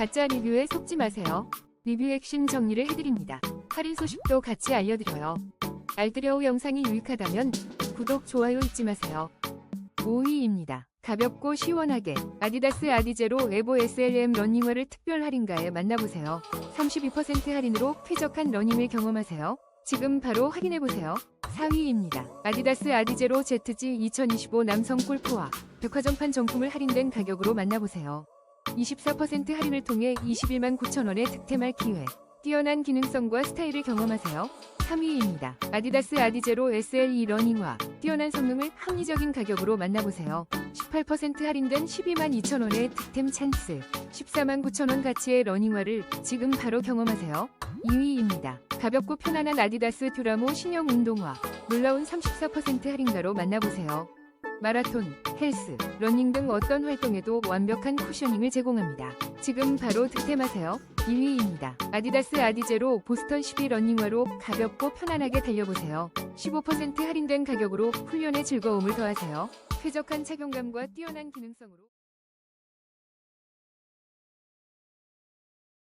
가짜 리뷰에 속지 마세요. 리뷰 핵심 정리를 해드립니다. 할인 소식도 같이 알려드려요. 알뜰여우 영상이 유익하다면 구독, 좋아요 잊지 마세요. 5위입니다. 가볍고 시원하게 아디다스 아디제로 에보 SLM 러닝화를 특별 할인가에 만나보세요. 32% 할인으로 쾌적한 러닝을 경험하세요. 지금 바로 확인해보세요. 4위입니다. 아디다스 아디제로 ZG 2025 남성 골프화 백화점판 정품을 할인된 가격으로 만나보세요. 24% 할인을 통해 21만 9천원에 득템할 기회. 뛰어난 기능성과 스타일을 경험하세요. 3위입니다. 아디다스 아디제로 SLE 러닝화. 뛰어난 성능을 합리적인 가격으로 만나보세요. 18% 할인된 12만 2천원의 득템 찬스. 14만 9천원 가치의 러닝화를 지금 바로 경험하세요. 2위입니다. 가볍고 편안한 아디다스 듀라모 신형 운동화. 놀라운 34% 할인가로 만나보세요. 마라톤, 헬스, 러닝 등 어떤 활동에도 완벽한 쿠셔닝을 제공합니다. 지금 바로 득템하세요. 2위입니다. 아디다스 아디제로 보스턴 12 러닝화로 가볍고 편안하게 달려보세요. 15% 할인된 가격으로 훈련의 즐거움을 더하세요. 쾌적한 착용감과 뛰어난 기능성으로